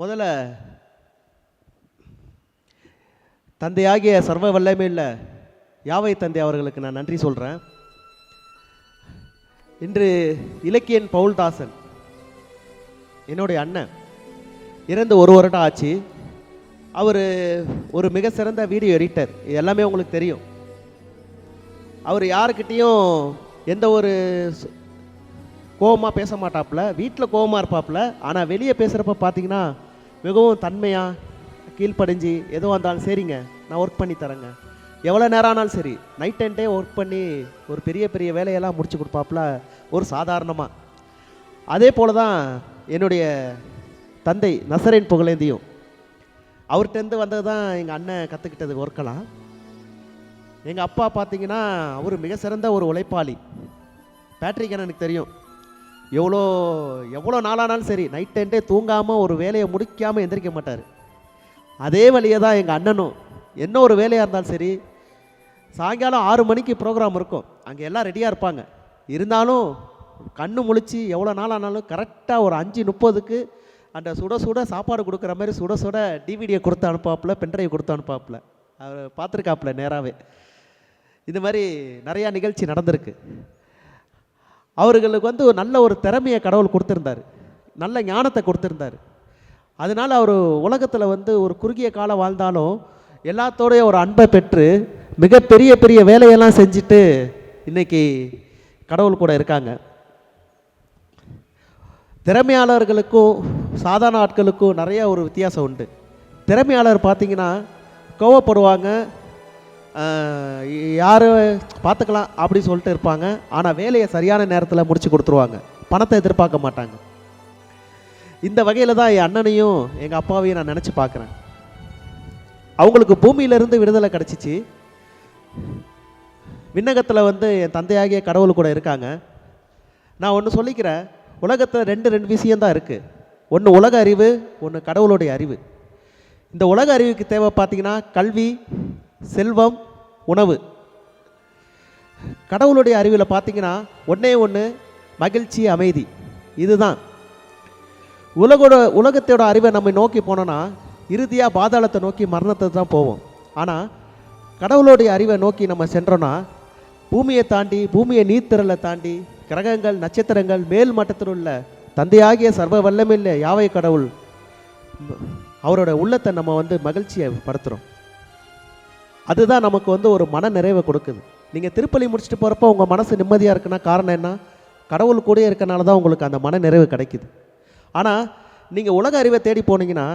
முதல்ல தந்தையாகிய சர்வ இல்லை யாவை தந்தை அவர்களுக்கு நான் நன்றி சொல்கிறேன் இன்று இலக்கியன் பவுல்தாசன் என்னுடைய அண்ணன் இறந்து ஒரு வருடம் ஆச்சு. அவர் ஒரு மிக சிறந்த வீடியோ எடிட்டர். இது எல்லாமே உங்களுக்கு தெரியும். அவர் யாருக்கிட்டேயும் எந்த ஒரு கோபமாக பேச மாட்டாப்புல வீட்டில் கோபமாக இருப்பாப்புல ஆனால் வெளியே பேசுகிறப்ப பார்த்தீங்கன்னா மிகவும் தன்மையாக கீழ்ப்படிஞ்சு எதுவாக இருந்தாலும் சரிங்க நான் ஒர்க் பண்ணி தரேங்க. எவ்வளோ நேரம் ஆனாலும் சரி நைட் அண்ட் டே ஒர்க் பண்ணி ஒரு பெரிய பெரிய வேலையெல்லாம் முடிச்சு கொடுப்பாப்புல ஒரு சாதாரணமாக அதே போல தான் என்னுடைய தந்தை நசரேன் புகழேந்தியும். அவர்கிட்டருந்து வந்தது தான் எங்கள் அண்ணன் கற்றுக்கிட்டது ஒர்க்கெல்லாம் எங்கள் அப்பா பார்த்தீங்கன்னா அவர் மிக சிறந்த ஒரு உழைப்பாளி. பேட்ரிக் எனக்கு தெரியும். எவ்வளோ எவ்வளோ நாளானாலும் சரி நைட் டென்டே தூங்காமல் ஒரு வேலையை முடிக்காமல் எந்திரிக்க மாட்டார். அதே வழியை தான் எங்கள் அண்ணனும். என்ன ஒரு வேலையாக இருந்தாலும் சரி சாயங்காலம் ஆறு மணிக்கு ப்ரோக்ராம் இருக்கும். அங்கே எல்லாம் ரெடியாக இருப்பாங்க. இருந்தாலும் கண்ணு முழிச்சு எவ்வளோ நாள் ஆனாலும் கரெக்டாக ஒரு அஞ்சு முப்பதுக்கு அந்த சுட சுட சாப்பாடு கொடுக்குற மாதிரி சுட சுட டிவிடியை கொடுத்து அனுப்பாப்புல பென்ட்ரைவ் கொடுத்து அனுப்பாப்புல அவர் பார்த்துருக்காப்புல நேராகவே இந்த மாதிரி நிறையா நிகழ்ச்சி நடந்திருக்கு. அவர்களுக்கு வந்து ஒரு நல்ல ஒரு திறமையை கடவுள் கொடுத்துருந்தாரு. நல்ல ஞானத்தை கொடுத்துருந்தாரு. அதனால் அவர் உலகத்தில் வந்து ஒரு குறுகிய காலம் வாழ்ந்தாலும் எல்லாத்தோடைய ஒரு அன்பை பெற்று மிகப்பெரிய பெரிய வேலையெல்லாம் செஞ்சுட்டு இன்றைக்கி கடவுள் கூட இருக்காங்க. திறமையாளர்களுக்கும் சாதாரண ஆட்களுக்கும் நிறைய ஒரு வித்தியாசம் உண்டு. திறமையாளர் பார்த்திங்கன்னா கோவப்படுவாங்க யார் பார்த்துக்கலாம் அப்படி சொல்லிட்டு இருப்பாங்க. ஆனால் வேலையை சரியான நேரத்தில் முடிச்சு கொடுத்துருவாங்க. பணத்தை எதிர்பார்க்க மாட்டாங்க. இந்த வகையில் தான் என் அண்ணனையும் எங்கள் அப்பாவையும் நான் நினச்சி பார்க்குறேன். அவங்களுக்கு பூமியிலேருந்து விடுதலை கிடச்சிச்சு. விண்ணகத்தில் வந்து என் தந்தையாகிய கடவுள் கூட இருக்காங்க. நான் ஒன்று சொல்லிக்கிறேன். உலகத்தில் ரெண்டு ரெண்டு விஷயந்தான் இருக்குது ஒன்று உலக அறிவு ஒன்று கடவுளுடைய அறிவு. இந்த உலக அறிவுக்கு தேவை பார்த்திங்கன்னா கல்வி செல்வம் உணவு. கடவுளுடைய அறிவில் பார்த்தீங்கன்னா ஒன்றே ஒன்று மகிழ்ச்சி அமைதி. இதுதான். உலகோட உலகத்தோட அறிவை நம்ம நோக்கி போனோன்னா இறுதியாக பாதாளத்தை நோக்கி மரணத்தை தான் போவோம். ஆனால் கடவுளுடைய அறிவை நோக்கி நம்ம சென்றோன்னா பூமியை தாண்டி பூமியை நீர்த்திரலை தாண்டி கிரகங்கள் நட்சத்திரங்கள் மேல் மட்டத்தில் உள்ள தந்தையாகிய சர்வ வல்லமில்லை யாவை கடவுள்? அவரோட உள்ளத்தை நம்ம வந்து மகிழ்ச்சியை படுத்துகிறோம் அதுதான் நமக்கு வந்து ஒரு மன நிறைவை கொடுக்குது. நீங்கள் திருப்பலி முடிச்சுட்டு போகிறப்ப உங்கள் மனசு நிம்மதியாக இருக்குன்னா காரணம் என்ன? கடவுள் கூட இருக்கனால தான் உங்களுக்கு அந்த மன நிறைவு கிடைக்குது. ஆனால் நீங்கள் உலக அறிவை தேடி போனீங்கன்னா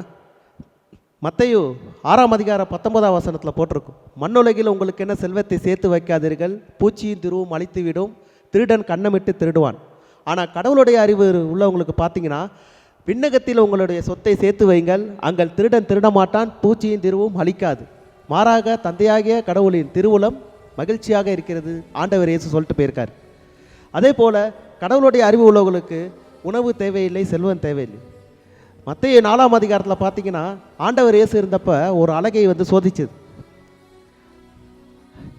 மத்தையோ ஆறாம் அதிகாரம் பத்தொன்பதாம் வசனத்தில் போட்டிருக்கும். மண்ணுலகில் உங்களுக்கு என்ன செல்வத்தை சேர்த்து வைக்காதீர்கள்? பூச்சியும் திருவும் அழித்து விடும் திருடன் கண்ணமிட்டு திருடுவான். ஆனால் கடவுளுடைய அறிவு உள்ளவங்களுக்கு பார்த்தீங்கன்னா விண்ணகத்தில் உங்களுடைய சொத்தை சேர்த்து வைங்கள் அங்கள் திருடன் திருடமாட்டான் பூச்சியும் திருவும் அழிக்காது. மாறாக தந்தையாகிய கடவுளின் திருவுளம் மகிழ்ச்சியாக இருக்கிறது. ஆண்டவர் இயேசு சொல்லிட்டு போயிருக்கார். அதே போல் கடவுளுடைய அறிவு உள்ளவர்களுக்கு உணவு தேவையில்லை செல்வம் தேவையில்லை. மற்ற நாலாம் அதிகாரத்தில் பார்த்தீங்கன்னா ஆண்டவர் இயேசு இருந்தப்ப ஒரு அழகை வந்து சோதிச்சது.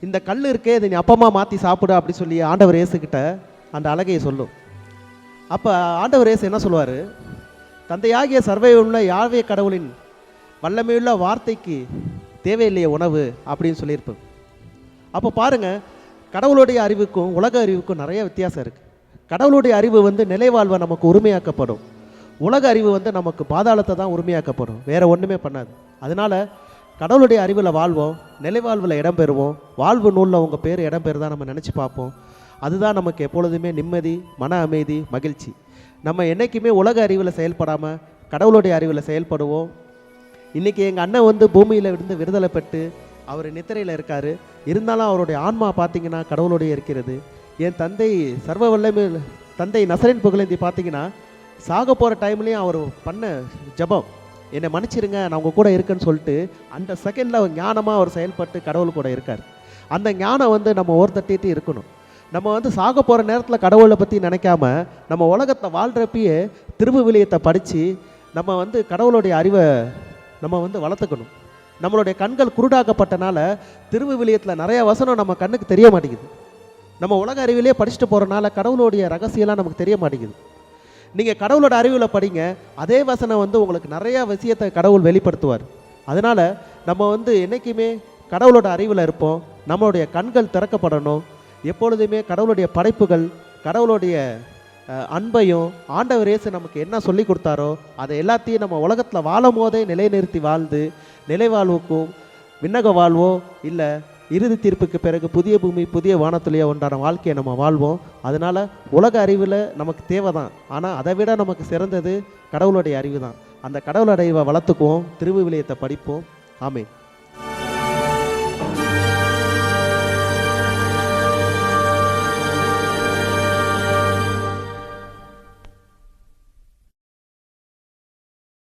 இந்த கல் இருக்கே இதை நீ அப்பமா மாற்றி சாப்பிடு அப்படி சொல்லி ஆண்டவர் இயேசுக்கிட்ட அந்த அழகையை சொல்லும். அப்போ ஆண்டவர் இயேசு என்ன சொல்லுவார்? தந்தையாகிய சர்வையுள்ள யாழ்வே கடவுளின் வல்லமையுள்ள வார்த்தைக்கு தேவையில்லையே உணவு அப்படின்னு சொல்லியிருப்பது அப்போ பாருங்க கடவுளுடைய அறிவுக்கும் உலக அறிவுக்கும் நிறைய வித்தியாசம் இருக்குது கடவுளுடைய அறிவு வந்து நிலைவாழ்வை நமக்கு உரிமையாக்கப்படும். உலக அறிவு வந்து நமக்கு பாதாளத்தை தான் உரிமையாக்கப்படும். வேறு ஒன்றுமே பண்ணாது. அதனால கடவுளுடைய அறிவில் வாழ்வோம் நிலைவாழ்வில் இடம்பெறுவோம் வாழ்வு நூலில் உங்கள் பேர் இடம்பெறுதா நம்ம நினச்சி பார்ப்போம். அதுதான் நமக்கு எப்பொழுதுமே நிம்மதி மன அமைதி மகிழ்ச்சி. நம்ம என்றைக்குமே உலக அறிவில் செயல்படாமல் கடவுளுடைய அறிவில் செயல்படுவோம் இன்றைக்கி எங்கள் அண்ணன் வந்து பூமியில் இருந்து விடுதலை பெற்று அவர் நித்திரையில் இருக்கார். இருந்தாலும் அவருடைய ஆன்மா பார்த்தீங்கன்னா கடவுளோடைய இருக்கிறது. என் தந்தை சர்வ வல்லமை தந்தை நசரின் புகழேந்தி பார்த்தீங்கன்னா சாக போகிற டைம்லேயும் அவர் பண்ண ஜெபம். என்னை மன்னிச்சிருங்க நான் உங்கள் கூட இருக்கேன்னு சொல்லிட்டு அந்த செகண்டில் ஞானமாக அவர் செயல்பட்டு கடவுள் கூட இருக்கார். அந்த ஞானம் வந்து நம்ம ஓர்த்தட்டிட்டு இருக்கணும். நம்ம வந்து சாக போகிற நேரத்தில் கடவுளை பற்றி நினைக்காம நம்ம உலகத்தை வாழ்கிறப்பயே திருவு விலையத்தை படித்து நம்ம வந்து கடவுளுடைய அறிவை நம்ம வந்து வளர்த்துக்கணும். நம்மளுடைய கண்கள் குருடாக்கப்பட்டனால திருவு விலியத்தில் நிறைய வசனம் நம்ம கண்ணுக்கு தெரிய மாட்டேங்குது. நம்ம உலக அறிவிலே படிச்சுட்டு போகிறனால கடவுளுடைய ரகசியம்லாம் நமக்கு தெரிய மாட்டேங்குது. நீங்கள் கடவுளோட அறிவில் படிங்க அதே வசனம் வந்து உங்களுக்கு நிறையா விஷயத்தை கடவுள் வெளிப்படுத்துவார். அதனால் நம்ம வந்து என்றைக்குமே கடவுளோட அறிவில் இருப்போம் நம்மளுடைய கண்கள் திறக்கப்படணும் எப்பொழுதுமே கடவுளுடைய படைப்புகள் கடவுளுடைய அன்பையும் ஆண்டவர் இயேசு நமக்கு என்ன சொல்லி கொடுத்தாரோ அதை எல்லாத்தையும் நம்ம உலகத்தில் வாழும் போதே நிலைநிறுத்தி வாழ்ந்து நிலை வாழ்வுக்கும் விண்ணக வாழ்வோ இல்லை இறுதி தீர்ப்புக்கு பிறகு புதிய பூமி புதிய வானத்துலேயோ உண்டான வாழ்க்கையை நம்ம வாழ்வோம். அதனால் உலக அறிவில் நமக்கு தேவை தான் ஆனால் அதை விட நமக்கு சிறந்தது கடவுளுடைய அறிவு தான் அந்த கடவுளுடைய அறிவை வளர்த்துக்குவோம் திருவிவிலியத்தை படிப்போம். ஆமே